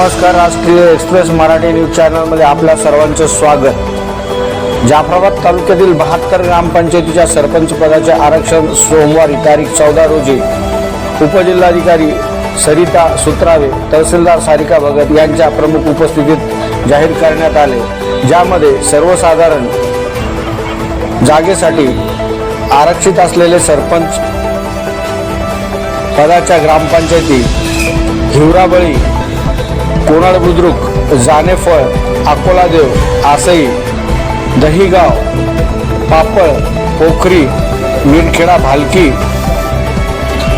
नमस्कार राष्ट्रीय express Marathi news चॅनलमध्ये आपल्या सर्वांचं स्वागत. जाफराबाद तालुक्यातील बहात्तर ग्रामपंचायतीच्या सरपंच पदाचे आरक्षण सोमवारी तारीख चौदा रोजी उपजिल्हाधिकारी सरिता सुत्रावे तहसीलदार सारिका भगत यांच्या प्रमुख उपस्थितीत जाहीर करण्यात आले. ज्यामध्ये सर्वसाधारण जागेसाठी आरक्षित असलेले सरपंच पदाच्या ग्रामपंचायती हिवराबळी कोणाळ बुद्रुक जानेफळ अकोलादेव आसई दहीगाव पापळ पोखरी मिरखेडा भालकी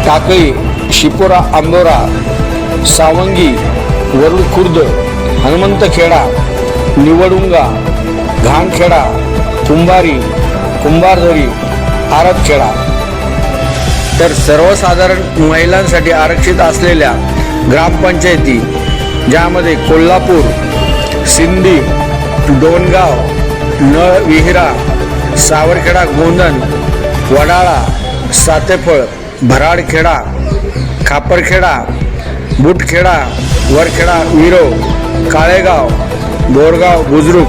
टाकळी शिपोरा आंबोरा सावंगी वरुड खुर्द हनुमंतखेडा निवडुंगा घाणखेडा कुंभारी कुंभारधरी आरतखेडा. तर सर्वसाधारण महिलांसाठी आरक्षित असलेल्या ग्रामपंचायती ज्यामध्ये कोल्हापूर सिंधी डोनगाव नळ विहिरा सावरखेडा गोंदण वडाळा सातेफळ भराडखेडा खापरखेडा बुटखेडा वरखेडा विरो काळेगाव बोरगाव बुजरुक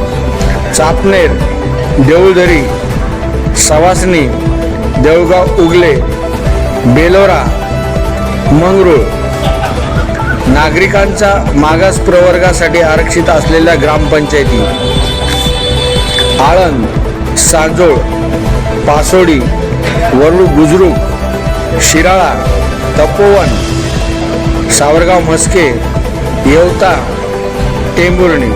चापनेर देऊळदरी सवासनी देवगाव उगले बेलोरा मंगरूळ नागरिकांचा मागास प्रवर्गासाठी आरक्षित असलेल्या ग्रामपंचायती. आळंद सांजोळ पासोडी वरुड बुजुर्ग शिराळा तपोवन सावरगाव म्हस्के येवता टेंभुर्णी.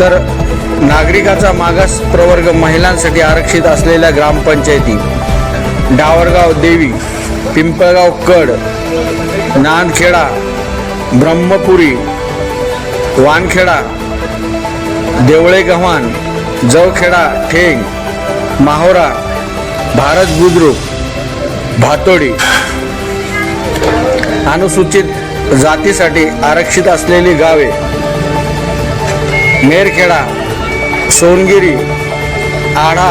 तर नागरिकाचा मागास प्रवर्ग महिलांसाठी आरक्षित असलेल्या ग्रामपंचायती. डावरगाव देवी पिंपळगाव कड नांदखेडा ब्रह्मपुरी वानखेडा देवळे गव्हाण जवखेडा ठेंग माहोरा भारत बुद्रुक भातोडी. अनुसूचित जातीसाठी आरक्षित असलेली गावे मेरखेडा सोनगिरी आढा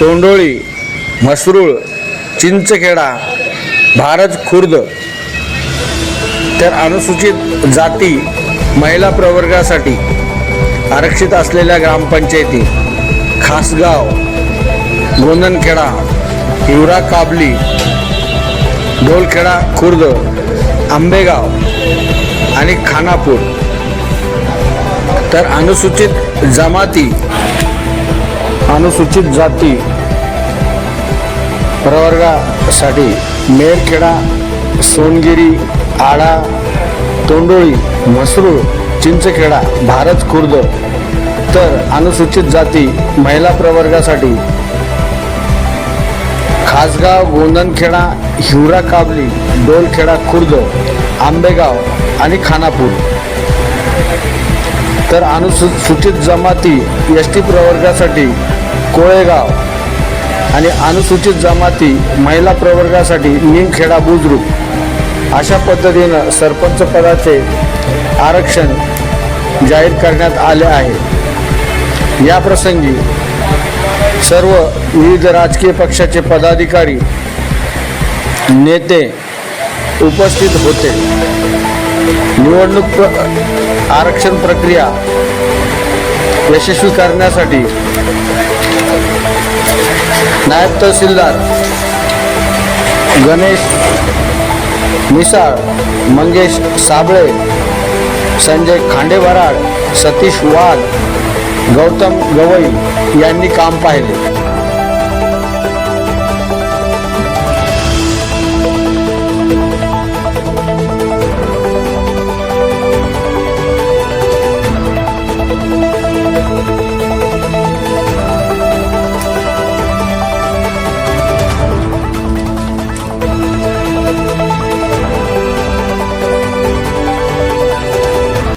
तोंडोळी म्हसरूळ चिंचखेडा भारत खुर्द तर अनुसूचित जाती महिला प्रवर्गासाठी आरक्षित असलेल्या ग्रामपंचायती खासगाव गोंदनखेडा हिवरा काबली ढोलखेडा खुर्द आंबेगाव आणि खानापूर. तर अनुसूचित जमाती अनुसूचित जाती प्रवर्गासाठी मेरखेडा सोनगिरी आडा तोंडोळी म्हसरूळ चिंचखेडा भारत खुर्द. तर अनुसूचित जाती महिला प्रवर्गासाठी खासगाव गोंदनखेडा हिवरा काबली डोलखेडा खुर्द आंबेगाव आणि खानापूर. तर अनुसूचित जमाती एस टी प्रवर्गासाठी कोळेगाव आणि अनुसूचित जमाती महिला प्रवर्गासाठी निमखेडा बुजरूक अशा पद्धतीनं सरपंच पदाचे आरक्षण जाहीर करण्यात आले आहे. या प्रसंगी सर्व विविध राजकीय पक्षाचे पदाधिकारी नेते उपस्थित होते. निवडणूक प्र आरक्षण प्रक्रिया यशस्वी करण्यासाठी नायब तहसीलदार गणेश मिसाळ मंगेश साबळे संजय खांडेवराड सतीश वाघ गौतम गवई यांनी काम पाहिले.